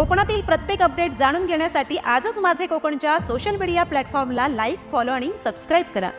कोकणातील प्रत्येक अपडेट जाणून घेण्यासाठी आजच माझे कोकणच्या सोशल मीडिया प्लॅटफॉर्मला लाईक फॉलो आणि सबस्क्राईब करा.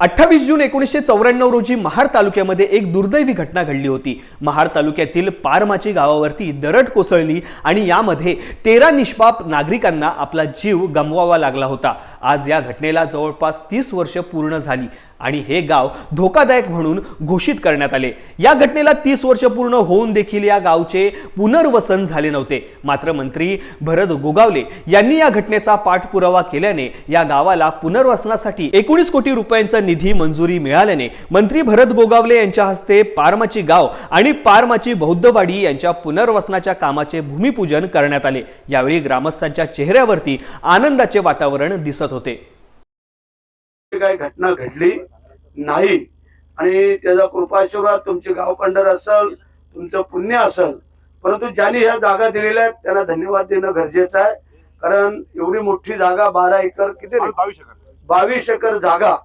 अठ्ठावीस जून एकोणीसशे चौऱ्याण्णव रोजी महाड तालुक्यामध्ये एक दुर्दैवी घटना घडली होती. महाड तालुक्यातील पारमाची गावावरती दरड कोसळली आणि यामध्ये तेरा निष्पाप नागरिकांना आपला जीव गमवावा लागला होता. आज या घटनेला जवळपास तीस वर्ष पूर्ण झाली. आणि हे गाव धोकादायक म्हणून घोषित करण्यात आले. या घटनेला तीस वर्ष पूर्ण होऊन देखील या गावचे पुनर्वसन झाले नव्हते. मात्र मंत्री भरत गोगावले यांनी या घटनेचा पाठपुरावा केल्याने या गावाला पुनर्वसनासाठी एकोणीस कोटी रुपयांचा निधी मंजुरी मिळाल्याने मंत्री भरत गोगावले यांच्या हस्ते पारमाची गाव आणि पारमाची बौद्धवाडी यांच्या पुनर्वसनाच्या कामाचे भूमिपूजन करण्यात आले. यावेळी ग्रामस्थांच्या चेहऱ्यावरती आनंदाचे वातावरण दिसत होते. काही घटना घडली नाही आणि त्याचा कृपाशीर्वाद तुमचे गाव पंढर असल तुमचं पुण्य असल परंतु ज्यांनी ह्या जागा दिलेल्या आहेत त्यांना धन्यवाद देणं गरजेचं आहे कारण एवढी मोठी जागा बारा एकर किती? बावीस एकर बावीस एकर जागा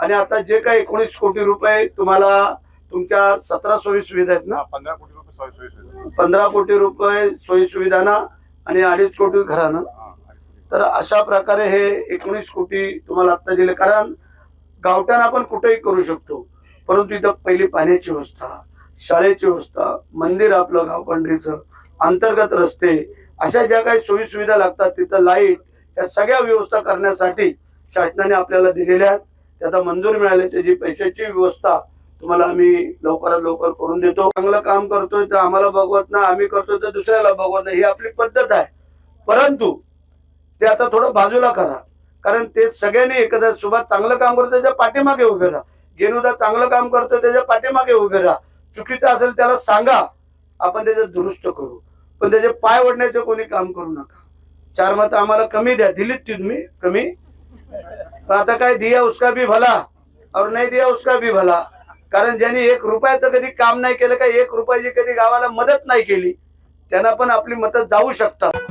आणि आता जे काही एकोणीस कोटी रुपये तुम्हाला तुमच्या सतरा सोयी सुविधा आहेत ना पंधरा कोटी रुपये सोय सोयी सुविधा. पंधरा कोटी रुपये सोयी सुविधाना आणि अडीच कोटी घरानं. तर अशा प्रकारे हे एकोणीस कोटी तुम्हाला आत्ता दिले. कारण गावठाण आपण कुठेही करू शकतो. परंतु इथं पहिली पाण्याची व्यवस्था शाळेची व्यवस्था मंदिर आपलं गावपांढरीचं अंतर्गत रस्ते अशा ज्या काही सोयी सुविधा लागतात तिथं लाइट या सगळ्या व्यवस्था करण्यासाठी शासनाने आपल्याला दिलेल्या आहेत. आता मंजूर मिळाले त्याची पैशाची व्यवस्था तुम्हाला आम्ही लवकरात लवकर करून देतो. चांगलं काम करतोय तर आम्हाला बघवत नाही आम्ही करतोय तर दुसऱ्याला बघवत नाही. ही आपली पद्धत आहे. परंतु ते आता थोडं बाजूला करा. कारण ते सगळ्यांनी एकदा सुभाष चांगलं काम करतो त्याच्या पाठीमागे उभे राहा. गेनुदा चांगलं काम करतो त्याच्या पाठीमागे उभे राहा. चुकीचं असेल त्याला सांगा. आपण त्याचं दुरुस्त करू. पण त्याचे पाय ओढण्याचे कोणी काम करू नका. चार मतं आम्हाला कमी द्या. दिलीत तुम्ही कमी? पण आता काय दिया उसका भी भला? और नाही दिया उसका भी भला? कारण ज्यांनी एक रुपयाचं कधी काम नाही केलं का एक रुपयाची कधी गावाला मदत नाही केली त्यांना पण आपली मतं जाऊ शकतात.